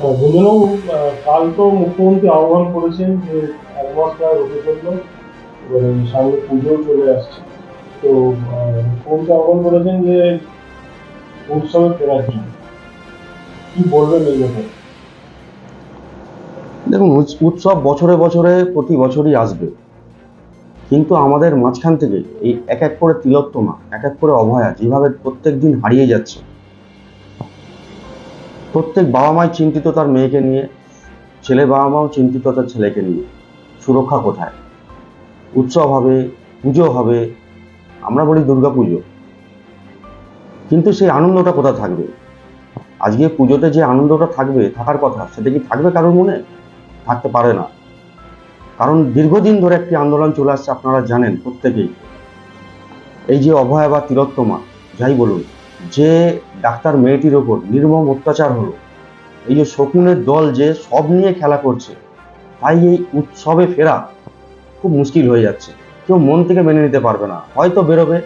গুঞ্জনবাবু কাল তো মুখ্যমন্ত্রী আহ্বান করেছেন যে এক মাস প্রায় হতে চলল সামনে পুজোও চলে আসছে। তো মুখ্যমন্ত্রী আহ্বান করেছেন যে উৎসবে ফেরার জন্য। কি বলবেন এই দেখুন উৎসব বছরে বছরে, প্রতি বছরই আসবে। কিন্তু আমাদের মাঝখান থেকে এই এক এক করে তিলোত্তমা, এক এক করে অভয়া, যেভাবে প্রত্যেক দিন হারিয়ে যাচ্ছে প্রত্যেক বাবা মাই চিন্তিত তার মেয়েকে নিয়ে, ছেলে বাবা মাও চিন্তিত তার ছেলেকে নিয়ে। সুরক্ষা কোথায়? উৎসব হবে, পুজো হবে, আমরা বলি দুর্গা পুজো কিন্তু সেই আনন্দটা কোথায় থাকবে? আজকে পুজোতে যে আনন্দটা থাকবে, থাকার কথা, সেটা কি থাকবে কারোর মনে? থাকতে পারে না। কারণ দীর্ঘদিন ধরে একটি আন্দোলন চলে আসছে, আপনারা জানেন প্রত্যেকেই। এই যে অভয়া বা তিলোত্তমা, যাই বলুন যে ডাক্তার মেয়েটির ওপর নির্মম অত্যাচার হলো, এই যে শকুনের দল যে সব নিয়ে খেলা করছে, তাই এই উৎসবে ফেরা খুব মুশকিল হয়ে যাচ্ছে। কেউ মন থেকে মেনে নিতে পারবে না, হয়তো বেরোবে।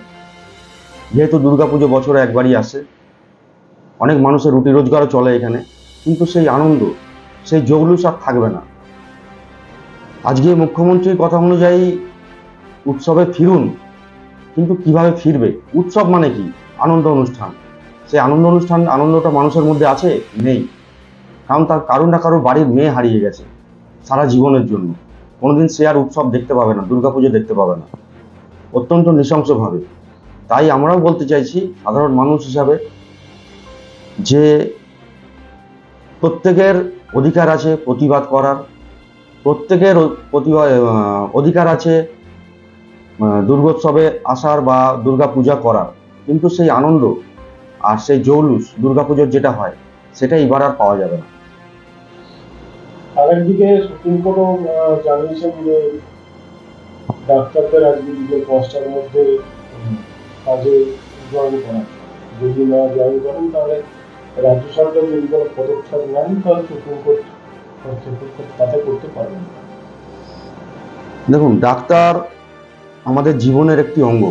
যেহেতু দুর্গাপুজো বছরে একবারই আসে, অনেক মানুষের রুটি রোজগারও চলে এখানে, কিন্তু সেই আনন্দ, সেই জগলুস আর থাকবে না। আজকে মুখ্যমন্ত্রীর কথা অনুযায়ী উৎসবে ফিরুন, কিন্তু কীভাবে ফিরবে? উৎসব মানে কি? আনন্দ অনুষ্ঠান। সেই আনন্দ অনুষ্ঠান আনন্দটা মানুষের মধ্যে আছে? নেই। কারণ তার কারণ না কারোর বাড়ির মেয়ে হারিয়ে গেছে সারা জীবনের জন্য। কোনোদিন সে আর উৎসব দেখতে পাবে না দুর্গাপুজো দেখতে পাবে না। অত্যন্ত নৃশংসভাবে। তাই আমরাও বলতে চাইছি সাধারণ মানুষ হিসাবে যে প্রত্যেকের অধিকার আছে প্রতিবাদ করার। প্রত্যেকের আহ, অধিকার আছে দুর্গোৎসবে আসার বা দুর্গা পূজা করার। কিন্তু সেই আনন্দ আর সেই জৌলুস দুর্গাপুজোর যেটা হয় সেটা এবার আর পাওয়া যাবে না। আরেকদিকে সুপ্রিম কোর্টও জানিয়েছেন যে ডাক্তারদের আজকে বিকেল পাঁচটার মধ্যে কাজে জয়েন করা। যদি না জয়েন করেন তাহলে রাজ্য সরকার যদি কোনো পদক্ষেপ নেন তাহলে সুপ্রিম কোর্ট হস্তক্ষেপ তাতে করতে পারবেন না। দেখুন ডাক্তার আমাদের জীবনের একটি অঙ্গ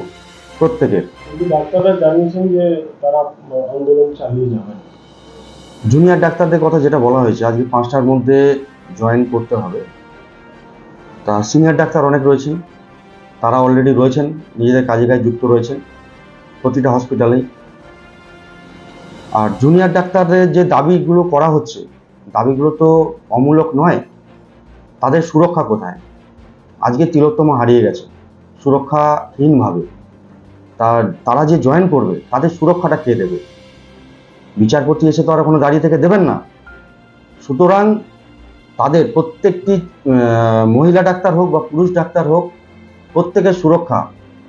প্রত্যেকের। ডাক্তাররা জানিয়েছেন যে তারা আন্দোলন চালিয়ে যাবেন জুনিয়র ডাক্তারদের কথা যেটা বলা হয়েছে, আজকে পাঁচটার মধ্যে জয়েন করতে হবে। তা সিনিয়র ডাক্তার অনেক রয়েছেন তারা অলরেডি রয়েছেন, নিজেদের কাজে কাজে যুক্ত রয়েছেন প্রতিটা হসপিটালেই আর জুনিয়র ডাক্তারদের যে দাবিগুলো করা হচ্ছে, দাবিগুলো তো অমূলক নয়, তাদের সুরক্ষা কোথায়? আজকে তিলোত্তমা হারিয়ে গেছে, সুরক্ষাহীনভাবে। তার তারা যে জয়েন করবে, তাদের সুরক্ষাটা কে দেবে? বিচারপতি এসে তো আর কোনো দাঁড়িয়ে থেকে দেবেন না। সুতরাং তাদের প্রত্যেকটি মহিলা ডাক্তার হোক বা পুরুষ ডাক্তার হোক, প্রত্যেকের সুরক্ষা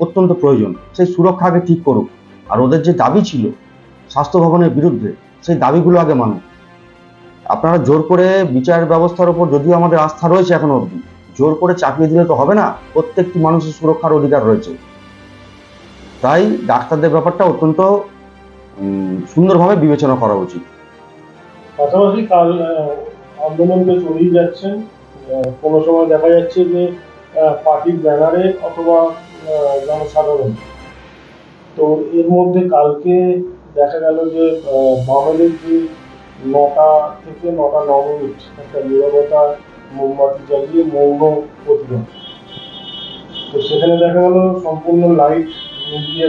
অত্যন্ত প্রয়োজন। সেই সুরক্ষা আগে ঠিক করুক। আর ওদের যে দাবি ছিল স্বাস্থ্য ভবনের বিরুদ্ধে, সেই দাবিগুলো আগে মানুক। আপনারা জোর করে বিচার ব্যবস্থার উপর যদিও আমাদের আস্থা রয়েছে এখনও অবধি, জোর করে চাপিয়ে দিলে তো হবে না। প্রত্যেকটি মানুষের সুরক্ষার অধিকার রয়েছে। তাই ডাক্তারদের ব্যাপারটা অত্যন্ত সুন্দরভাবে বিবেচনা করা উচিত। পাশাপাশি কাল আন্দোলন তো চলেই যাচ্ছেন কোনো সময় দেখা যাচ্ছে যে পার্টির ব্যানারে অথবা জনসাধারণ। তো এর মধ্যে কালকে দেখা গেল যে আহ, বামেদের যে নটা থেকে নটা ন মিনিট একটা নিরবতা মোমবাতি জ্বালিয়ে মৌন প্রতিবাদ। তো সেখানে দেখা গেল সম্পূর্ণ লাইট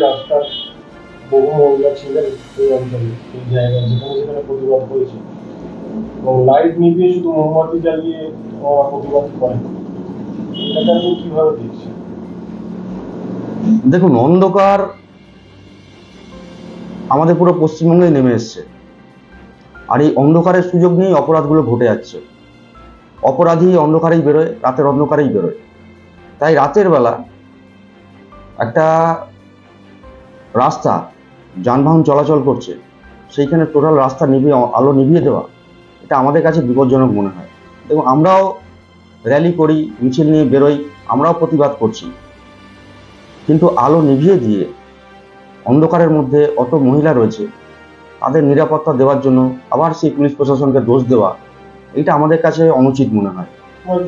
রাস্তার বহু মহিলা ছিলেন এই অঞ্চলে, এই জায়গায় যেখানে যেখানে প্রতিবাদ এবং লাইট নিভিয়ে শুধু মোমবাতি জ্বালিয়ে ওরা প্রতিবাদ করেন দেখুন, অন্ধকার আমাদের পুরো পশ্চিমবঙ্গেই নেমে এসছে। আর এই অন্ধকারের সুযোগ নিয়েই অপরাধগুলো ঘটে যাচ্ছে। অপরাধী অন্ধকারেই বেরোয়, রাতের অন্ধকারেই বেরোয়। তাই রাতের বেলা একটা রাস্তা, যানবাহন চলাচল করছে, সেইখানে টোটাল রাস্তা নিভিয়ে, আলো নিভিয়ে দেওয়া, এটা আমাদের কাছে বিপজ্জনক মনে হয়। এবং আমরাও র্যালি করি, মিছিল নিয়ে বেরোই, আমরাও প্রতিবাদ করছি। কিন্তু আলো নিভিয়ে দিয়ে অন্ধকারের মধ্যে অত মহিলা রয়েছে, তাদের নিরাপত্তা দেওয়ার জন্য আবার সেই পুলিশ প্রশাসনকে দোষ দেওয়া, এটা আমাদের কাছে অনুচিত মনে হয়।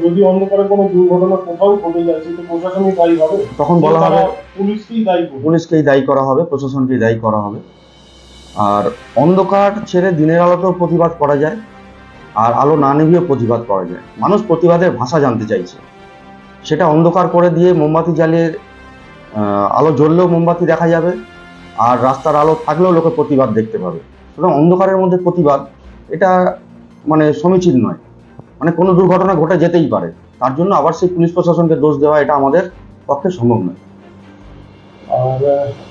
যদি অন্ধকারে কোনো দুর্ঘটনা কোথাও ঘটে যায় সেটা প্রশাসনই দায়ী হবে। তখন বলা হবে পুলিশকেই দায়ী পুলিশকেই দায়ী করা হবে প্রশাসনকেই দায়ী করা হবে। আর অন্ধকার ছেড়ে দিনের আলোতেও প্রতিবাদ করা যায় আর আলো না নিভিয়ে প্রতিবাদ করা যায়। মানুষ প্রতিবাদের ভাষা জানতে চাইছে। সেটা অন্ধকার করে দিয়ে মোমবাতি জ্বালিয়ে আলো জ্বললেও মোমবাতি দেখা যাবে আর রাস্তার আলো থাকলেও লোকে প্রতিবাদ দেখতে পাবে। সুতরাং অন্ধকারের মধ্যে প্রতিবাদ এটা মানে সমীচীন নয়। মানে কোনো দুর্ঘটনা ঘটে যেতেই পারে। তার জন্য আবার সেই পুলিশ প্রশাসনকে দোষ দেওয়া এটা আমাদের পক্ষে সম্ভব নয়। আর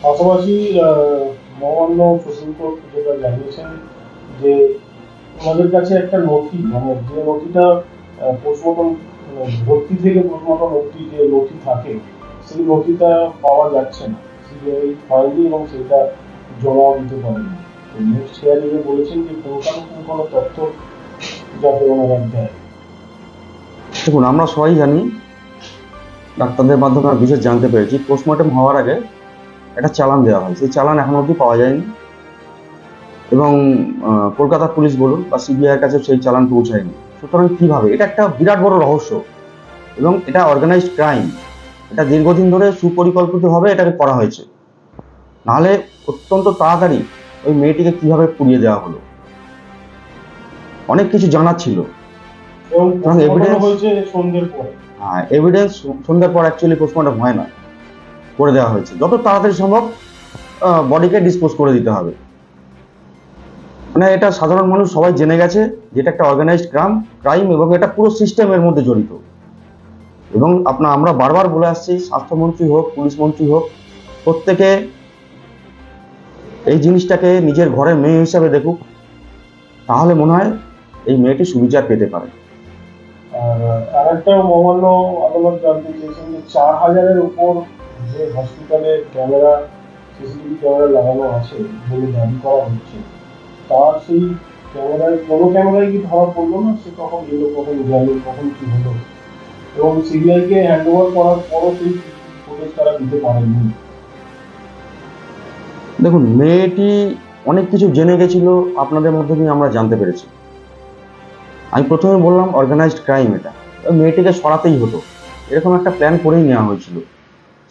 পাশাপাশি মহামান্য সুপ্রিম কোর্ট যেটা জানিয়েছেন যে ওনাদের কাছে একটা নথি মানে যে নথিটা পোস্টমর্টম ভর্তি থেকে পোস্টমর্টম অব্দি যে নথি থাকে, সেই নথিটা পাওয়া যাচ্ছে না। সিবিআই হয়নি এবং সেটা জমাও দিতে পারেনি। নেক্সট হিয়ারিংয়ে বলেছেন যে পুঙ্খানুপুঙ্খ তথ্য দেখুন, আমরা সবাই জানি, ডাক্তারদের মাধ্যমে আমরা বিশেষ জানতে পেরেছি পোস্টমর্টম হওয়ার আগে একটা চালান দেওয়া হয়। সেই চালান এখন অবধি পাওয়া যায়নি। এবং কলকাতা পুলিশ বলুন বা সিবিআইয়ের কাছে সেই চালান পৌঁছায়নি। সুতরাং কীভাবে? এটা একটা বিরাট বড় রহস্য। এবং এটা অর্গানাইজড ক্রাইম এটা দীর্ঘদিন ধরে সুপরিকল্পিতভাবে এটাকে করা হয়েছে। নাহলে অত্যন্ত তাড়াতাড়ি ওই মেয়েটিকে কীভাবে পুড়িয়ে দেওয়া হলো? অনেক কিছু জানার ছিল। পরে। এভিডেন্স সন্ধ্যার পর অ্যাকচুয়ালি পোস্টমর্টম হয় না। করে দেওয়া হয়েছে। যত তাড়াতাড়ি সম্ভব বডিকে ডিসপোজ করে দিতে হবে। মানে এটা সাধারণ মানুষ সবাই জেনে গেছে যেটা একটা অর্গানাইজড ক্রাইম ক্রাইম এবং এটা পুরো সিস্টেমের মধ্যে জড়িত। এবং আপনার আমরা বারবার বলে আসছি স্বাস্থ্যমন্ত্রী হোক পুলিশ মন্ত্রী হোক প্রত্যেকে এই জিনিসটাকে নিজের ঘরের মেয়ে হিসাবে দেখুক। তাহলে মনে হয় এই মেয়েটি সুবিচার পেতে পারে। আর আরেকটা মহামান্য আদালত জানতে চেয়েছেন যে চার হাজারের উপর যে হসপিটালে ক্যামেরা সিসিটিভি ক্যামেরা লাগানো আছে বলে দাবি করা হচ্ছে তার সেই ক্যামেরায় কোনো ক্যামেরায় কি ধরা পড়ল না? সে কখন এলো কখন গেল কখন কি হলো? এবং সিবিআইকে হ্যান্ড ওভার করার পরও সেই ফুটেজ তারা দিতে পারেননি। দেখুন মেয়েটি অনেক কিছু জেনে গেছিল আপনাদের মধ্যে দিয়ে আমরা জানতে পেরেছি। আমি প্রথমে বললাম অর্গানাইজড ক্রাইম এটা। মেয়েটিকে সরাতেই হতো। এরকম একটা প্ল্যান করেই নেওয়া হয়েছিল।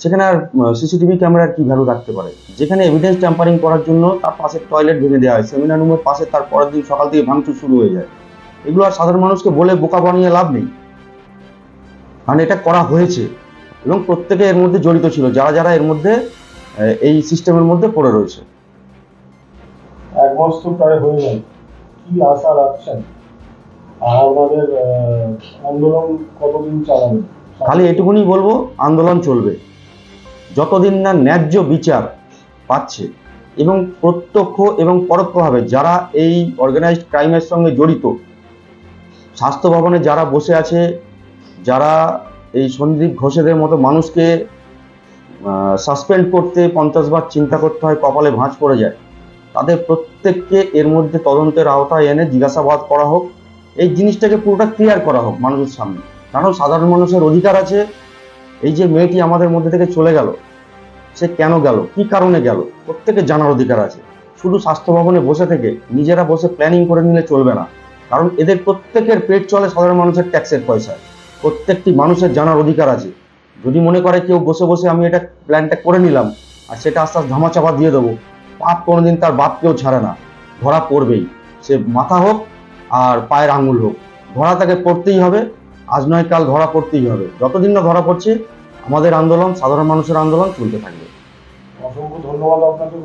সেখানে আর সিসিটিভি ক্যামেরার কি ভ্যালু থাকতে পারে? যেখানে এভিডেন্স ট্যাম্পারিং করার জন্য তার পাশে টয়লেট ভেঙে দেওয়া হয় সেমিনার রুমের পাশে তার পরের দিন সকাল থেকে ভাঙচুর শুরু হয়ে যায়। এগুলো আর সাধারণ মানুষকে বলে বোকা বানিয়ে লাভ নেই। কারণ এটা করা হয়েছে। এবং প্রত্যেকে এর মধ্যে জড়িত ছিল। যারা যারা এর মধ্যে এই সিস্টেমের মধ্যে পড়ে রয়েছে। এক তো প্রায় হয়ে যায় কি আশা রাখছেন? আমাদের আন্দোলন কতদিন চালাবেন খালি এটুকুনি বলব, আন্দোলন চলবে। যতদিন না ন্যায্য বিচার পাচ্ছে এবং প্রত্যক্ষ এবং পরোক্ষভাবে যারা এই অর্গানাইজড ক্রাইমের সঙ্গে জড়িত, স্বাস্থ্য ভবনে যারা বসে আছে, যারা এই সন্দীপ ঘোষেদের মতো মানুষকে সাসপেন্ড করতে পঞ্চাশ বার চিন্তা করতে হয়, কপালে ভাঁজ পড়ে যায়, তাদের প্রত্যেককে এর মধ্যে তদন্তের আওতায় এনে জিজ্ঞাসাবাদ করা হোক এই জিনিসটাকে পুরোটা ক্লিয়ার করা হোক মানুষের সামনে। কারণ সাধারণ মানুষের অধিকার আছে। এই যে মেয়েটি আমাদের মধ্যে থেকে চলে গেল, সে কেন গেল? কি কারণে গেল? প্রত্যেকে জানার অধিকার আছে। শুধু স্বাস্থ্য ভবনে বসে থেকে নিজেরা বসে প্ল্যানিং করে নিলে চলবে না। কারণ এদের প্রত্যেকের পেট চলে সাধারণ মানুষের ট্যাক্সের পয়সায়। প্রত্যেকটি মানুষের জানার অধিকার আছে। যদি মনে করে কেউ বসে বসে আমি এটা প্ল্যানটা করে নিলাম, আর সেটা আস্তে আস্তে ধামাচাপা দিয়ে দেবো, পাপ কোনোদিন তার বাপকেও ছাড়ে না। ধরা পড়বেই। সে মাথা হোক আর পায়ের আঙুল হোক। ধরা তাকে পড়তেই হবে, আজ নয় কাল ধরা পড়তেই হবে। যতদিন না ধরা পড়ছে, আমাদের আন্দোলন, সাধারণ মানুষের আন্দোলন চলতে থাকবে। অসংখ্য ধন্যবাদ আপনাকে